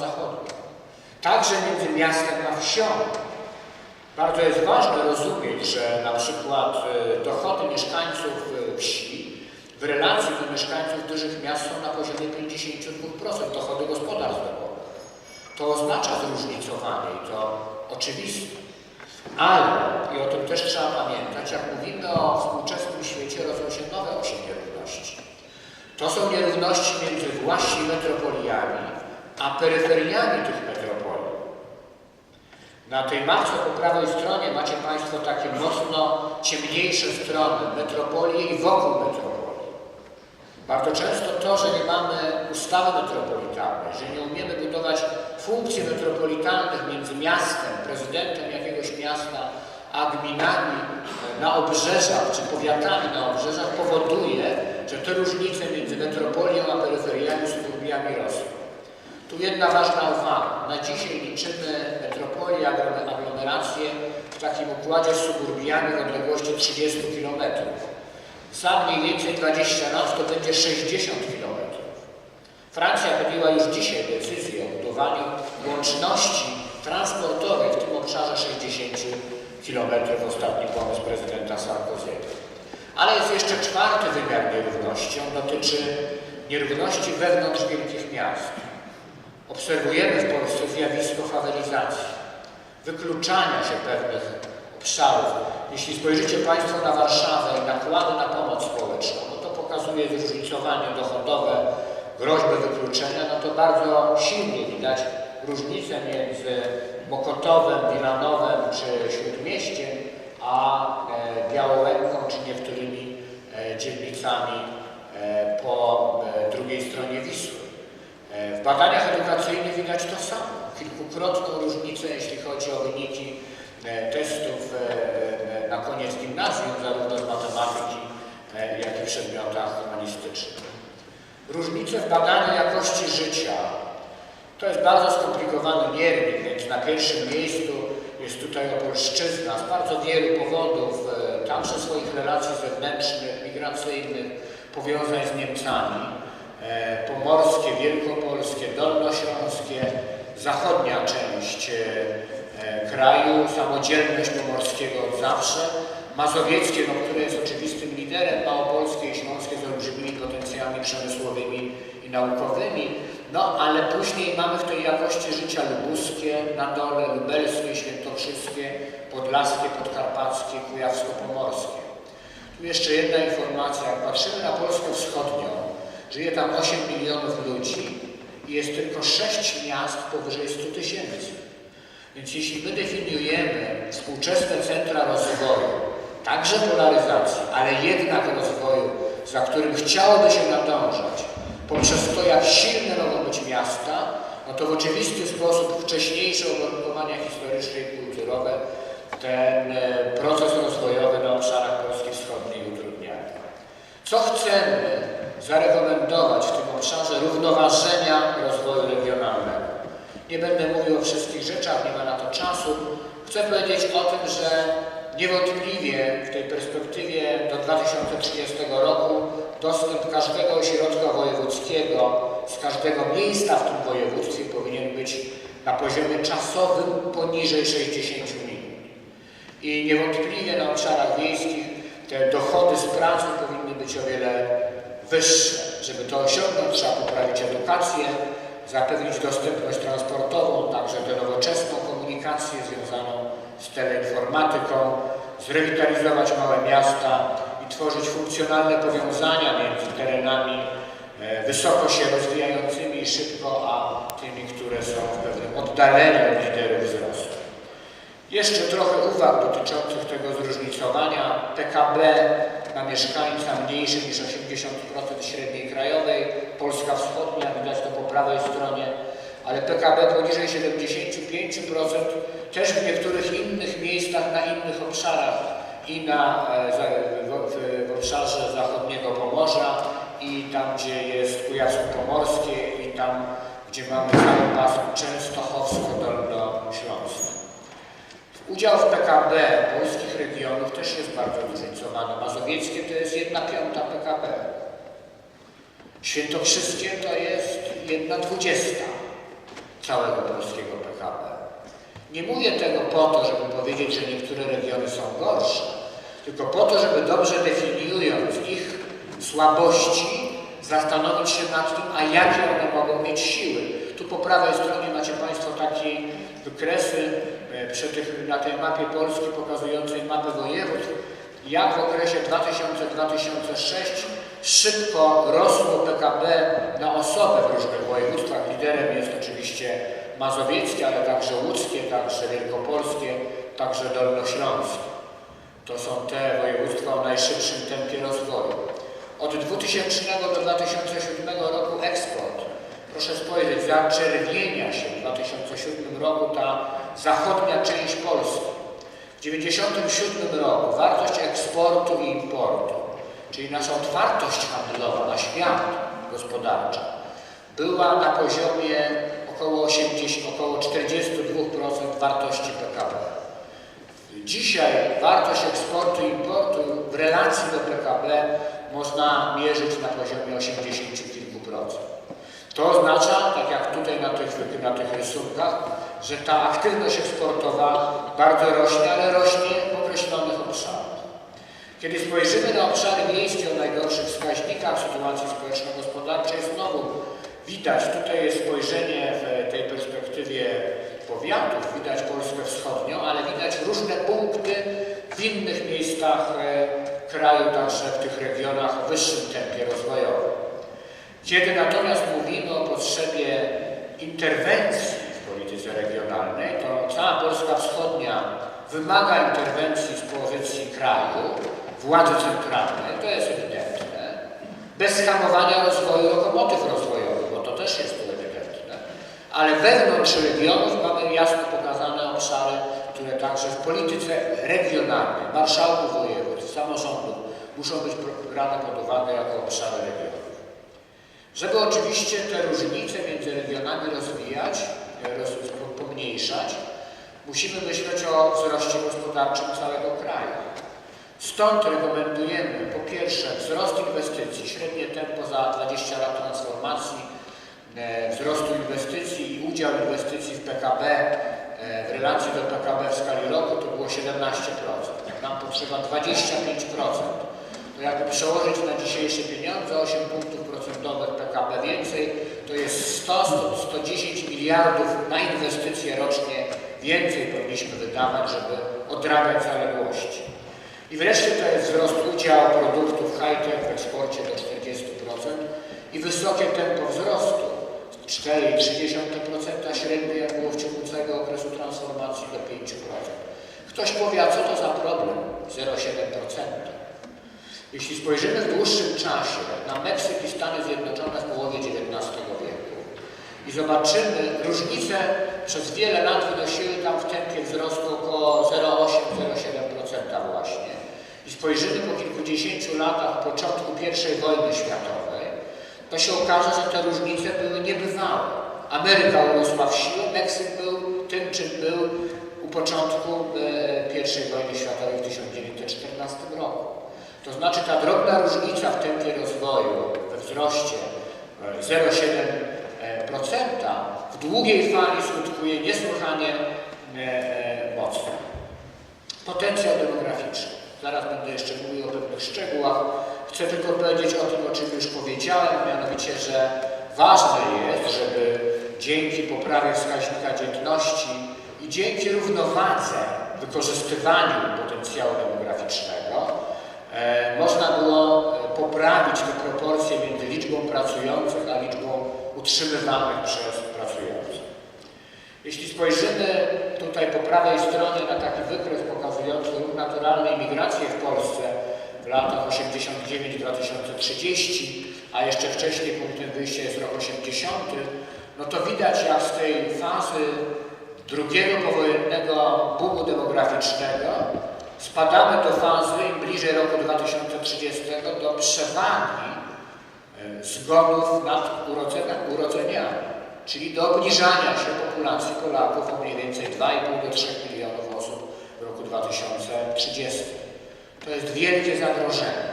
zachodnią. Także między miastem a wsią. Bardzo jest ważne rozumieć, że na przykład e, dochody mieszkańców e, wsi w relacji do mieszkańców dużych miast są na poziomie 52% dochody gospodarstw domowych. To oznacza zróżnicowanie i to oczywiste. Ale, i o tym też trzeba pamiętać, jak mówimy o współczesnym świecie, rodzą się nowe osie nierówności. To są nierówności między właśnie metropoliami, a peryferiami tych metropolii. Na tej mapce po prawej stronie macie Państwo takie mocno ciemniejsze strony, metropolie i wokół metropolii. Bardzo często to, że nie mamy ustawy metropolitalnej, że nie umiemy budować funkcji metropolitalnych między miastem, prezydentem jakiegoś miasta, a gminami na obrzeżach czy powiatami na obrzeżach powoduje, że te różnice między metropolią a peryferiami, suburbiami rosną. Tu jedna ważna uwaga. Na dzisiaj liczymy metropolię, aglomerację w takim układzie z suburbiami w odległości 30 km. Za mniej więcej 20 lat to będzie 60 km. Francja podjęła już dzisiaj decyzję o budowaniu łączności transportowej w tym obszarze 60 km. Ostatni pomysł prezydenta Sarkozy'ego. Ale jest jeszcze czwarty wymiar nierówności. On dotyczy nierówności wewnątrz wielkich miast. Obserwujemy w Polsce zjawisko fawelizacji, wykluczania się pewnych obszarów. Jeśli spojrzycie Państwo na Warszawę i nakłady na pomoc społeczną, no to pokazuje zróżnicowanie dochodowe, groźbę wykluczenia, no to bardzo silnie widać różnicę między Mokotowem, Wilanowem czy Śródmieściem, a e, Białołęką czy niektórymi e, dzielnicami e, po drugiej stronie Wisły. W badaniach edukacyjnych widać to samo. Kilkukrotną różnicę, jeśli chodzi o wyniki e, testów e, e, na koniec gimnazjum, zarówno z matematyki, jak i w przedmiotach humanistycznych. Różnice w badaniu jakości życia. To jest bardzo skomplikowany miernik, więc na pierwszym miejscu jest tutaj Opolszczyzna z bardzo wielu powodów, także swoich relacji zewnętrznych, migracyjnych, powiązań z Niemcami. E, Pomorskie, Wielkopolskie, Dolnośląskie, zachodnia część e, e, kraju, samodzielność pomorskiego od zawsze, mazowieckie, no, które jest oczywistym liderem, małopolskie i śląskie z olbrzymimi potencjałami przemysłowymi i naukowymi, no ale później mamy w tej jakości życia lubuskie, na dole lubelskie, świętokrzyskie, podlaskie, podkarpackie, kujawsko-pomorskie. Tu jeszcze jedna informacja, jak patrzymy na Polskę Wschodnią, żyje tam 8 milionów ludzi i jest tylko 6 miast powyżej 100 tysięcy. Więc jeśli my definiujemy współczesne centra rozwoju, także polaryzacji, ale jednak rozwoju, za którym chciałoby się nadążać, poprzez to, jak silne mogą być miasta, no to w oczywisty sposób wcześniejsze uwarunkowania historyczne i kulturowe ten e, proces rozwojowy na obszarach Polski Wschodniej utrudniają. Co chcemy zarekomendować w tym obszarze równoważenia rozwoju regionalnego? Nie będę mówił o wszystkich rzeczach, nie ma na to czasu. Chcę powiedzieć o tym, że niewątpliwie w tej perspektywie do 2030 roku dostęp każdego ośrodka wojewódzkiego z każdego miejsca w tym województwie powinien być na poziomie czasowym poniżej 60 minut. I niewątpliwie na obszarach wiejskich te dochody z pracy powinny być o wiele wyższe. Żeby to osiągnąć, trzeba poprawić edukację, zapewnić dostępność transportową, także tę nowoczesną komunikację związaną z teleinformatyką, zrewitalizować małe miasta i tworzyć funkcjonalne powiązania między terenami e, wysoko się rozwijającymi szybko, a tymi, które są w pewnym oddaleniu od liderów. Jeszcze trochę uwag dotyczących tego zróżnicowania. PKB na mieszkańca mniejszy niż 80% średniej krajowej. Polska Wschodnia, widać to po prawej stronie, ale PKB poniżej 75% też w niektórych innych miejscach, na innych obszarach i na, e, w, w, w obszarze zachodniego Pomorza i tam, gdzie jest Kujawsko-Pomorskie i tam, gdzie mamy cały pas Częstochowsko-Dolnośląski. Udział w PKB polskich regionów też jest bardzo zróżnicowany. Mazowieckie to jest 1 piąta PKB. Świętokrzyskie to jest 1 dwudziesta. całego polskiego PKB. Nie mówię tego po to, żeby powiedzieć, że niektóre regiony są gorsze, tylko po to, żeby dobrze definiując ich słabości, zastanowić się nad tym, a jakie one mogą mieć siły. Tu po prawej stronie macie Państwo takie wykresy e, przy tych, na tej mapie Polski pokazującej mapę województw, jak w okresie 2000-2006 szybko rosło PKB na osobę w różnych województwach. Liderem jest oczywiście mazowieckie, ale także łódzkie, także wielkopolskie, także dolnośląskie. To są te województwa o najszybszym tempie rozwoju. Od 2000 do 2007 roku eksport, proszę spojrzeć, zaczerwienia się w 2007 roku ta zachodnia część Polski. W 1997 roku wartość eksportu i importu, czyli nasza otwartość handlowa na świat gospodarcza, była na poziomie około, 80, około 42% wartości PKB. Dzisiaj wartość eksportu i importu w relacji do PKB można mierzyć na poziomie 80 kilku procent. To oznacza, tak jak tutaj na tych, na tych rysunkach, że ta aktywność eksportowa bardzo rośnie, ale rośnie w określonych obszarach. Kiedy spojrzymy na obszary wiejskie o najgorszych wskaźnikach sytuacji społeczno-gospodarczej, znowu widać, tutaj jest spojrzenie w tej perspektywie powiatów, widać Polskę Wschodnią, ale widać różne punkty w innych miejscach e, kraju, także w tych regionach o wyższym tempie rozwojowym. Kiedy natomiast mówimy o potrzebie interwencji polityce regionalnej, to cała Polska Wschodnia wymaga interwencji z pozycji kraju, władzy centralnej, to jest ewidentne, bez hamowania rozwoju lokomotyw rozwojowych, bo to też jest tu ewidentne, ale wewnątrz regionów mamy jasno pokazane obszary, które także w polityce regionalnej, marszałków województw, samorządów muszą być brane pod uwagę jako obszary regionów. Żeby oczywiście te różnice między regionami rozwijać, roz, pomniejszać, musimy myśleć o wzroście gospodarczym całego kraju. Stąd rekomendujemy po pierwsze wzrost inwestycji, średnie tempo za 20 lat transformacji, e, wzrostu inwestycji i udział inwestycji w PKB e, w relacji do PKB w skali roku to było 17%. Jak nam potrzeba 25%, to jakby przełożyć na dzisiejsze pieniądze 8 punktów procentowych PKB więcej, to jest 100-110 miliardów na inwestycje rocznie więcej powinniśmy wydawać, żeby odrabiać zaległości. I wreszcie to jest wzrost udziału produktów high-tech w eksporcie do 40% i wysokie tempo wzrostu 4,3% średnio, jak było w ciągu całego okresu transformacji do 5%. Ktoś powie, a co to za problem? 0,7%. Jeśli spojrzymy w dłuższym czasie na Meksyk i Stany Zjednoczone w połowie XIX wieku i zobaczymy, różnice przez wiele lat wynosiły tam w tempie wzrostu około 0,8-0,7% właśnie i spojrzymy po kilkudziesięciu latach początku I wojny światowej, to się okaże, że te różnice były niebywałe. Ameryka urosła w siłę, Meksyk był tym, czym był u początku e, I wojny światowej w 1914 roku. To znaczy ta drobna różnica w tempie rozwoju, we wzroście 0,7% w długiej fali skutkuje niesłychanie mocno. Potencjał demograficzny. Zaraz będę jeszcze mówił o pewnych szczegółach. Chcę tylko powiedzieć o tym, o czym już powiedziałem, mianowicie, że ważne jest, żeby dzięki poprawie wskaźnika dzietności i dzięki równowadze wykorzystywaniu potencjału demograficznego e, można było e, poprawić te proporcje między liczbą pracujących a liczbą utrzymywanych przez pracujących. Jeśli spojrzymy tutaj po prawej stronie na taki wykres pokazujący ruch naturalnej migracji w Polsce w latach 89-2030, a jeszcze wcześniej punktem wyjścia jest rok 80, no to widać jak z tej fazy drugiego powojennego boomu demograficznego spadamy do fazy im bliżej roku 2030 do przewagi zgonów nad urodzeniami czyli do obniżania się populacji Polaków o mniej więcej 2,5 do 3 milionów osób w roku 2030. To jest wielkie zagrożenie.